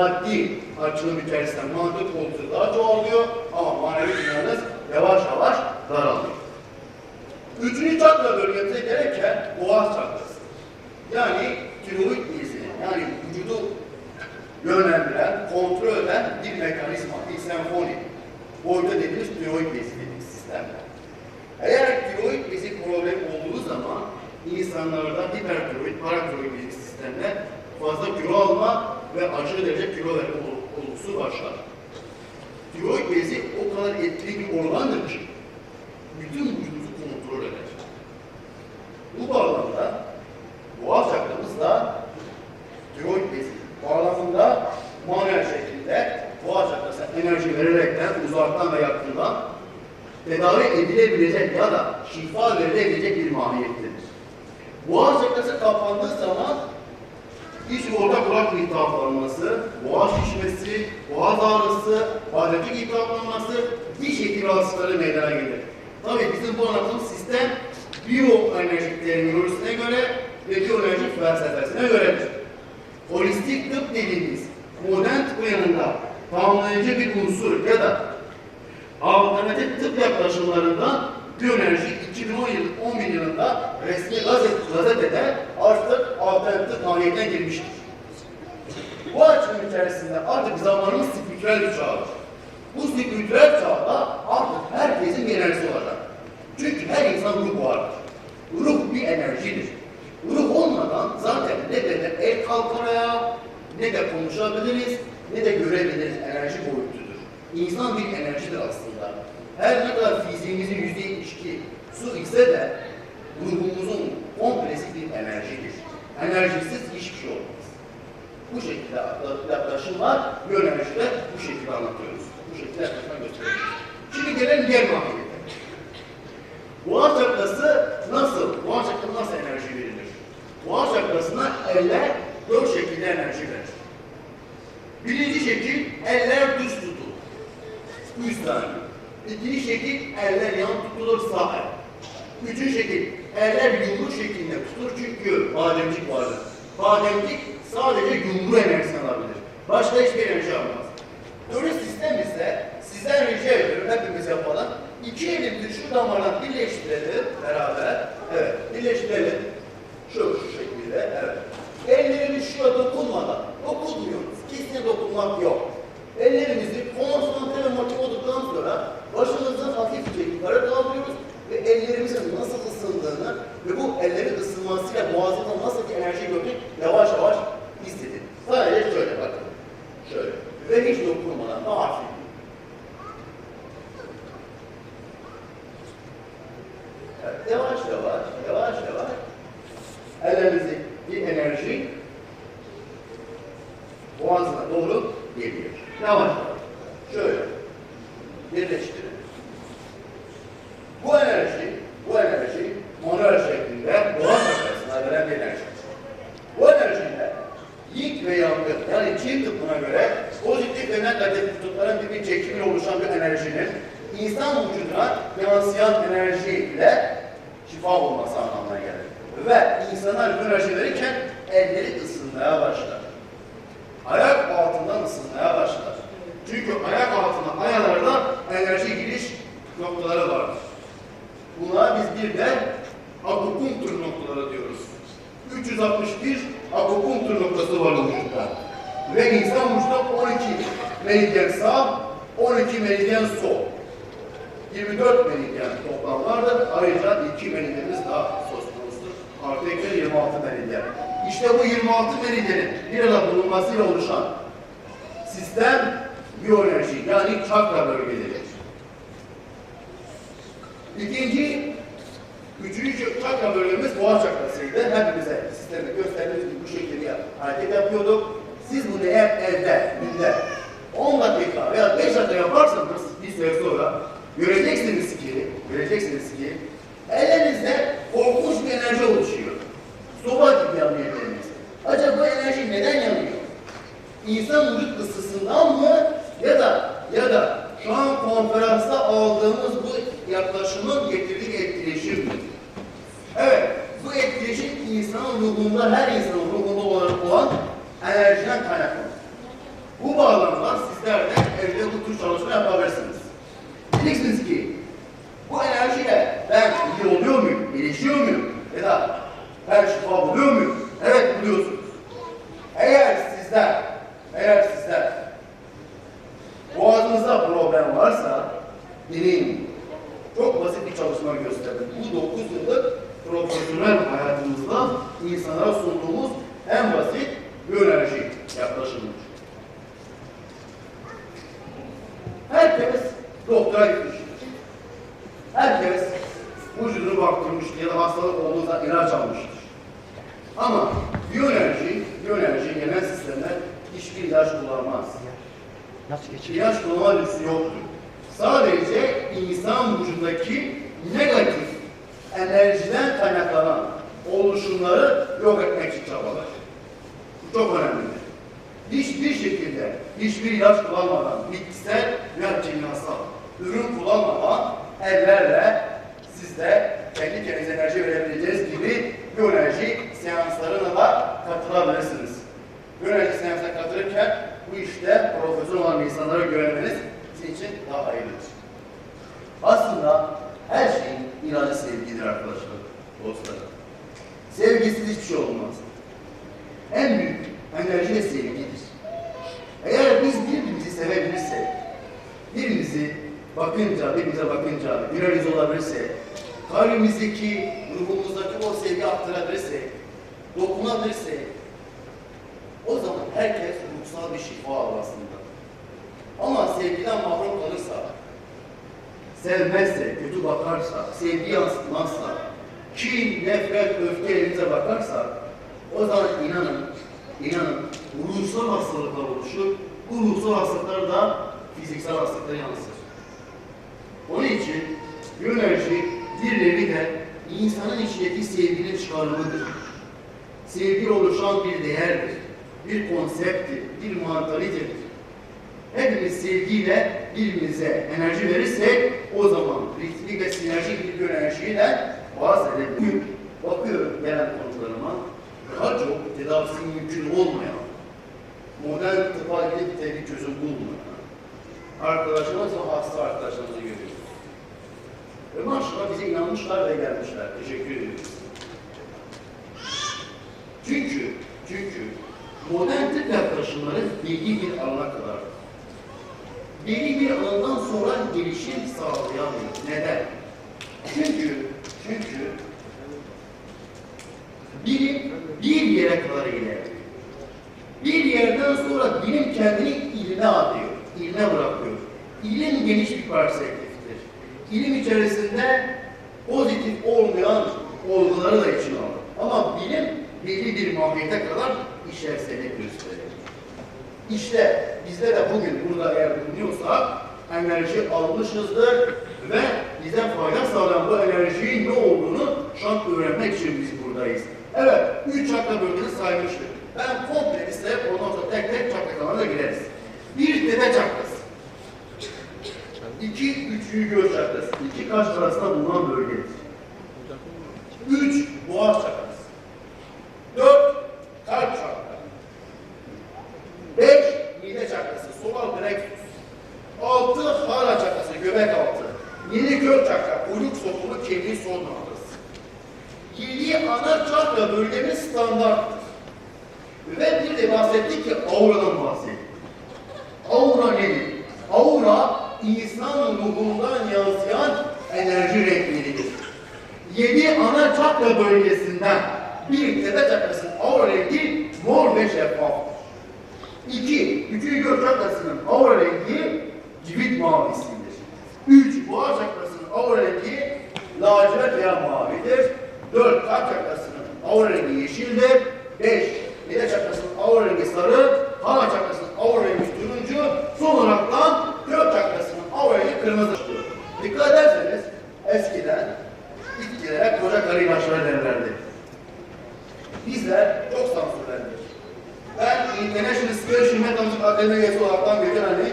maddi açılım içerisinde maddi koltuğu daha çoğalıyor ama manevi dünyanız yavaş yavaş daralıyor. Üçüncü çakra bölgemize gereken boğaz çakrası. Yani tiroid bezini, yani vücudu yönlendiren, kontrol eden bir mekanizma, bir senfoni. Boyuta dediğimiz tiroid bezi dediğimiz sistem. Eğer tiroid bezi problemi olduğu zaman insanlarda hipertiroid, paratiroid bezi sistemde fazla kilo alma ve aşırı derece kilo verme ol- olgusu başlar. Tiroid bezi o kadar etkili bir organdır ki bütün vücudunuzu kontrol eder. Bu bağlamda boğaz çakramız da tiroid bezi bağlamında manuel şeklinde boğaz çakrasına enerji vererekten uzaktan ve yakından tedavi edilebilecek ya da şifa verilebilecek bir mahiyettedir. Boğaz çakrası kapandığı zaman iç orta kulak iltihaplanması, boğaz şişmesi, boğaz ağrısı, bademcik iltihaplanması, diş eti rahatsızlıkları meydana gelir. Tabii bizim bu anlattığımız sistem biyoenerjik terminolojisine göre ve biyoenerjik felsefesine göredir. Holistik tıp dediğimiz modern tıp yanında tamamlayıcı bir unsur ya da alternatif tıp yaklaşımlarından biyoenerji 2011 yılında resmi gazete, gazetede artık alternatif mahiyetine girmiştir. Bu açım içerisinde artık zamanımız spiritüel bir çağdır. Bu spiritüel çağda artık herkesin bir enerjisi olacak. Çünkü her insan ruh vardır. Ruh bir enerjidir. Ruh olmadan zaten ne beden el kalkar ayağa, ne de konuşabiliriz, ne de görebiliriz enerji boyutudur. İnsan bir enerjidir aslında. Her ne kadar fiziğimizin yüzde iki su ise de ruhumuzun komplesi bir enerjidir. Enerjisiz hiçbir şey olmaz. Bu şekilde yaklaşım var, bir enerjide bu şekilde anlatıyoruz. Bu şekilde yaklaşma. Şimdi gelelim diğer mahiyete. Boğaz çakrası nasıl? Boğaz çakrası nasıl enerji verilir? Boğaz çakrasına eller dört şekilde enerji verir. Birinci şekil eller düz tutulur. Üst tane. İkinci şekil eller yan tutulur sağ el. Şekil eller yumruk şeklinde tutulur çünkü bademcik vardır. Bademcik sadece yumru enerjisini alabilir. Başka hiçbir enerji almaz. Dördüncü sistem ise sizden rica ediyorum hepimiz yapalım. İki elimizi şu damardan birleştirelim beraber. Evet, birleştirelim. Şu, şu şekilde, evet. Ellerimiz şuraya dokunmadan, dokunmuyoruz. Kesinlikle dokunmak yok. Ellerimizi konsantre ve motive olduktan sonra başımızı hafifçe yukarı kaldırıyoruz ve ellerimizin nasıl ısındığını ve bu ellerin ısınmasıyla boğazından nasıl bir enerji gördük yavaş yavaş hissedin. Sadece şöyle bakın. Şöyle. Ve hiç dokunmadan daha hafif. Evet, yavaş yavaş, yavaş yavaş ellerimizi bir enerji boğazına doğru geliyor. Yavaş yavaş. Şöyle. Birleştirin. Bu enerji, bu enerji manuel şeklinde boğaz çakrasına veren bir enerji. Bu enerjiyle yik ve yangın yani Çin tıbbına göre pozitif ve negatif kutupların bir çekimiyle oluşan bir enerjinin insan vücuduna yansıyan enerjiyle şifa olması anlamına gelir. Ve insanlar bu enerji verirken elleri ısınmaya başlar. Ayak altından ısınmaya başlar. Çünkü ayak altına ayalarda enerji giriş noktaları vardır. Buna biz bir de akupunktur noktaları diyoruz. 361 akupunktur noktası var vücutta. Ve insan vücutta 12 meridyen sağ, 12 meridyen sol. 24 meridyen toplam vardır. Ayrıca 2 meridyenimiz daha söz konusudur. Artı ekler 26 meridyen. İşte bu 26 meridyenin bir arada bulunmasıyla oluşan sistem biyoenerji yani çakra bölgeleridir. İkinci, üçüncü çakra bölgemiz boğaz çakrasıydı. Hepimize sistemi gösterdiğimiz gibi bu şekilde hareket yapıyorduk. Siz bunu eğer evde, günde 10 dakika veya 5 dakika yaparsanız bir süre sonra göreceksiniz ki, göreceksiniz ki elinizde korkunç bir enerji oluşuyor. Soba gibi yanıyor elleriniz. Acaba bu enerji neden yanıyor? İnsan vücut ısısından mı ya da ya da şu an konferansta aldığımız bu yaklaşımın getirdiği etkileşim mi? Evet, bu etkileşim insanın ruhunda, her insanın ruhunda olan, olan enerjiden kaynaklanır. Bu bağlamda sizler de tür çalışma yapabilirsiniz. Diyeceksiniz ki bu enerjiyle ben iyi oluyor muyum, gelişiyor muyum? Ya da ben şifa buluyor muyum? Evet buluyorsunuz. Eğer sizler, eğer sizler boğazınızda problem varsa deneyin. Çok basit bir çalışma gösterdim. Bu 9 yıllık profesyonel hayatımızda insanlara sunduğumuz en basit biyoloji yaklaşımıdır. Herkes doktora gitmiştir. Herkes vücudunu baktırmıştır ya da hastalık olduğunda ilaç almıştır. Ama biyoenerji, biyoenerji genel sistemler hiçbir ilaç kullanmaz. Nasıl geçiyor? İlaç kullanma lüksü yoktur. Sadece insan vücudundaki negatif enerjiden kaynaklanan oluşumları yok etmek için çabalar. Bu çok önemlidir. Hiçbir şekilde, hiçbir ilaç kullanmadan, bitkisel veya kimyasal ürün kullanmadan ellerle siz de kendi kendinize enerji verebileceğiniz gibi biyoenerji seanslarına da katılabilirsiniz. Biyoenerji seansına katılırken bu işte profesyonel olan insanlara güvenmeniz sizin için daha hayırlıdır. Aslında her şeyin ilacı sevgidir arkadaşlar, dostlar. Sevgisiz hiçbir şey olmaz. En büyük enerji de sevgidir. Eğer biz birbirimizi sevebilirsek, birbirimizi bakınca, birbirimize bakınca bir arayüz olabilirsek, kalbimizdeki, ruhumuzdaki o sevgi aktarabilirsek, dokunabilirsek, o zaman herkes ruhsal bir şifa alır aslında. Ama sevgiden mahrum kalırsa, sevmezse, kötü bakarsa, sevgi yansıtmazsa, kin, nefret, öfke elinize bakarsa, o zaman inanın, inanın ruhsal hastalıklar oluşur. Bu ruhsal hastalıklar da fiziksel hastalıklara yansır. Onun için biyoloji nevi de insanın içindeki sevginin çıkarımıdır. Sevgi oluşan bir değerdir, bir konsepttir, bir mantalitedir. Hepimiz sevgiyle birbirimize enerji verirsek o zaman ritmik ve sinerjik bir enerjiyle bahsedelim. Bugün bakıyorum gelen konularıma daha çok tedavisi mümkün olmayan, modern gidip de bir çözüm bulmayan arkadaşlarımız ve hasta arkadaşlarımızı görüyoruz. Ve maşallah bize inanmışlar ve gelmişler. Teşekkür ediyoruz. Çünkü, çünkü modern tıp yaklaşımları belli bir alana kadar. Belli bir alandan sonra gelişim sağlayamıyor. Neden? Çünkü, çünkü bilim bir yere kadar ilerliyor. Bir yerden sonra bilim kendini ilme atıyor, ilme bırakıyor. İlim geniş bir perspektiftir. İlim içerisinde pozitif olmayan olguları da içine alır. Ama bilim belli bir mahiyete kadar işlevsellik gösterir. İşte bizde de bugün burada eğer bulunuyorsak enerji almışızdır ve bize fayda sağlayan bu enerjinin ne olduğunu şu an öğrenmek için biz buradayız. Evet, üç çakra bölgesi saymıştık. Ben komple listeye ondan sonra tek tek çakra kanalına gireriz. Bir tepe çakrası. İki, üçüncü göz çakrası. İki kaş arasında bulunan bölgedir. Üç, boğaz çakrası. Dört, kalp çakrası. Beş, mide çakrası, solar plexus. Altı, hara çakrası, göbek altı. Yedi, kök çakra, uyluk sokulu kemiği son noktası. Yedi ana çakra bölgemiz standarttır. Ve bir de bahsettik ki auradan bahsettik. Aura nedir? Aura, insan ruhundan yansıyan enerji renkleridir. Yedi ana çakra bölgesinden bir tepe çakrasının aura rengi mor ve şeffaftır. İki, üçüncü gök çakrasının aura rengi cirit mavisidir. Üç, boğa çakrasının aura rengi lacivert veya mavidir. Dört, kalp çakrasının aura rengi yeşildir. Beş, mide çakrasının aura rengi sarı. Hava çakrasının aura rengi turuncu. Son olaraktan gök çakrasının aura rengi kırmızı. Dikkat ederseniz eskiden bitkilere koca karı ilaçları derlerdi. Bizler çok sansürlendik. Ben International Spiritual Methodist Akademi üyesi olaraktan geçen hani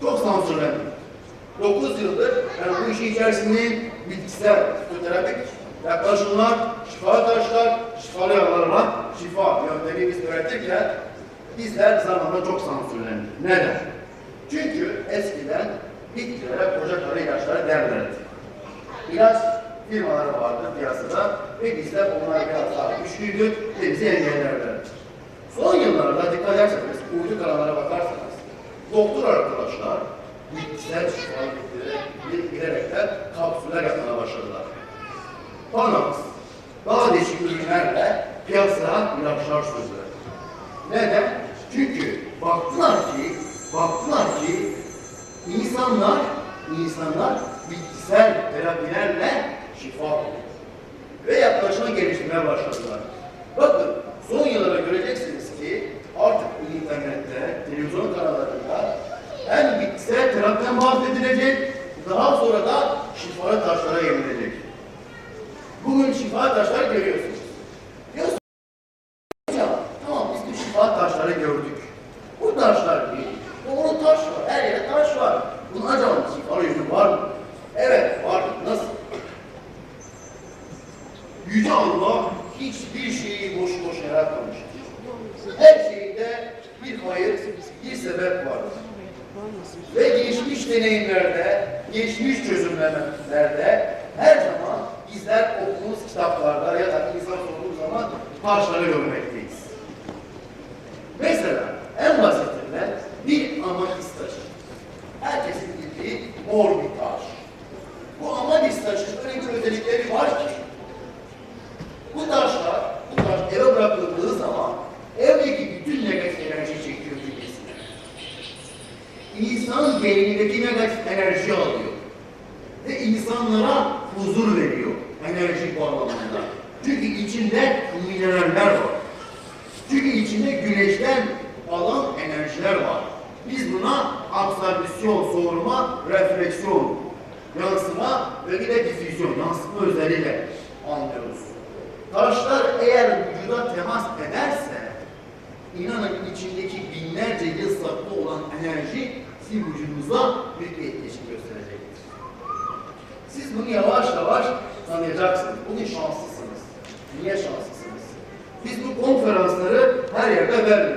çok sansürlendim. 9 yıldır yani bu işin içerisindeyim. Bitkisel, fitoterapik yaklaşımlar, şifa yöntemi biz öğretirken bizler zamanla çok sansürlendik. Neden? Çünkü eskiden bitkilere koca karı ilaçları derlerdi. İlaç firmaları vardı piyasada ve bizler onlara biraz daha güçlüydü ve bizi engellerlerdi. Son yıllarda dikkat ederseniz, uydu kanallara bakarsanız, doktor arkadaşlar bitkisel şifa bitkilere giderekten kapsüller yapmaya başladılar. Panax, sürdüler. Neden? Çünkü baktılar ki, baktılar ki insanlar, insanlar bitkisel terapilerle şifa buluyor. Ve yaklaşma geliştirmeye başladılar. Bakın son yıllara göreceksiniz ki artık internette, televizyon kanallarında hem bitkisel terapiden bahsedilecek, daha sonra da şifalı taşlara yenilecek. Bugün şifa taşları görüyorsunuz. Diyorsunuz hocam tamam biz bu şifa taşları gördük. Bu taşlar değil. Doğru taş var. Her yerde taş var. Bunun acaba şifalı yönü var mı? Evet var. Nasıl? Yüce Allah hiçbir şeyi boş boş yaratmamıştır. Her şeyde bir hayır, bir sebep vardır. Ve geçmiş deneyimlerde, geçmiş çözümlemelerde her zaman bizler okuduğumuz kitaplarda ya da insan sorduğumuz zaman taşları görmekteyiz. Mesela en basitinden bir amatist taşı. Herkesin bildiği mor bir taş. Bu amatist taşın öyle bir özellikleri var ki bu taşlar, bu taş eve bırakıldığı zaman evdeki bütün negatif enerji çekiyor bünyesine. İnsan beynindeki negatif enerji alıyor. Ve insanlara huzur veriyor enerji bağlamında. Çünkü içinde mineraller var. Çünkü içinde güneşten alan enerjiler var. Biz buna absorpsiyon, soğurma, refleksiyon, yansıma ve bir de difüzyon, yansıma özelliğiyle anlıyoruz. Taşlar eğer vücuda temas ederse, inanın içindeki binlerce yıl saklı olan enerji sizin vücudunuza büyük bir etkileşim gösterecektir. Siz bunu yavaş yavaş tanıyacaksınız. Bugün şanslısınız. Niye şanslısınız? Biz bu konferansları her yerde vermiyoruz.